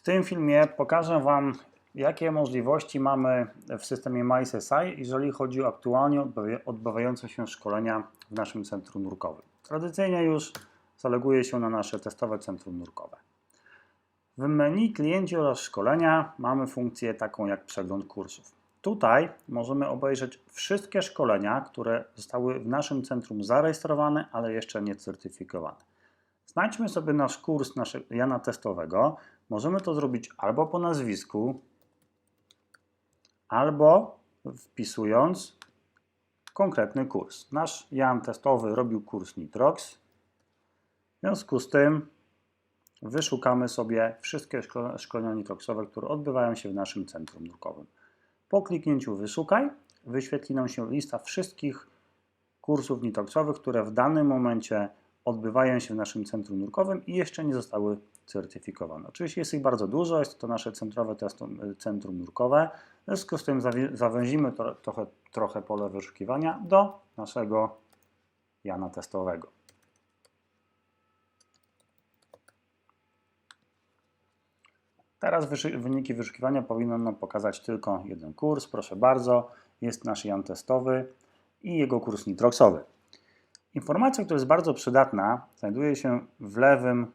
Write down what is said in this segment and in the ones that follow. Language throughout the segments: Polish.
W tym filmie pokażę Wam, jakie możliwości mamy w systemie MySSI, jeżeli chodzi o aktualnie odbywa- odbywające się szkolenia w naszym centrum nurkowym. Tradycyjnie już zaleguje się na nasze testowe centrum nurkowe. W menu klienci oraz szkolenia mamy funkcję taką jak przegląd kursów. Tutaj możemy obejrzeć wszystkie szkolenia, które zostały w naszym centrum zarejestrowane, ale jeszcze nie certyfikowane. Znajdźmy sobie nasz kurs naszego Jana testowego. Możemy to zrobić albo po nazwisku, albo wpisując konkretny kurs. Nasz Jan testowy robił kurs Nitrox. W związku z tym wyszukamy sobie wszystkie szko- szkolenia nitroxowe, które odbywają się w naszym centrum nurkowym. Po kliknięciu wyszukaj wyświetli nam się lista wszystkich kursów nitroxowych, które w danym momencie odbywają się w naszym centrum nurkowym i jeszcze nie zostały certyfikowane. Oczywiście jest ich bardzo dużo, jest to nasze centrowe testu- centrum nurkowe. W związku z tym zawęzimy to, trochę, trochę pole wyszukiwania do naszego Jana testowego. Teraz wyniki wyszukiwania powinno nam pokazać tylko jeden kurs. Proszę bardzo, jest nasz Jan testowy i jego kurs nitroxowy. Informacja, która jest bardzo przydatna, znajduje się w lewym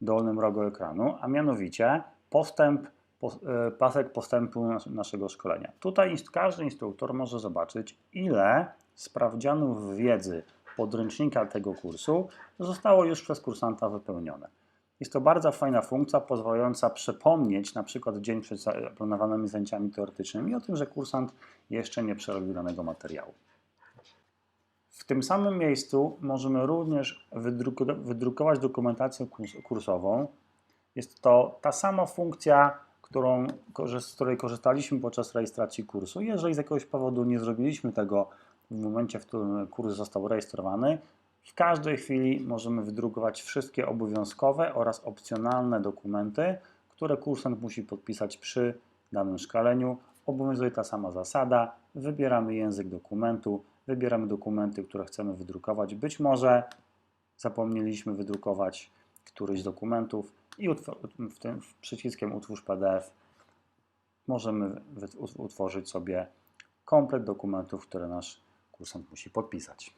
dolnym rogu ekranu, a mianowicie postęp, pos, e, pasek postępu nas, naszego szkolenia. Tutaj każdy instruktor może zobaczyć, ile sprawdzianów wiedzy podręcznika tego kursu zostało już przez kursanta wypełnione. Jest to bardzo fajna funkcja, pozwalająca przypomnieć na przykład dzień przed planowanymi zajęciami teoretycznymi o tym, że kursant jeszcze nie przerobił danego materiału. W tym samym miejscu możemy również wydrukować dokumentację kurs- kursową. Jest to ta sama funkcja, którą, z której korzystaliśmy podczas rejestracji kursu. Jeżeli z jakiegoś powodu nie zrobiliśmy tego w momencie, w którym kurs został rejestrowany, w każdej chwili możemy wydrukować wszystkie obowiązkowe oraz opcjonalne dokumenty, które kursant musi podpisać przy danym szkoleniu. Obowiązuje ta sama zasada. Wybieramy język dokumentu, wybieramy dokumenty, które chcemy wydrukować. Być może zapomnieliśmy wydrukować któryś z dokumentów i w tym przyciskiem Utwórz PDF możemy utworzyć sobie komplet dokumentów, które nasz kursant musi podpisać.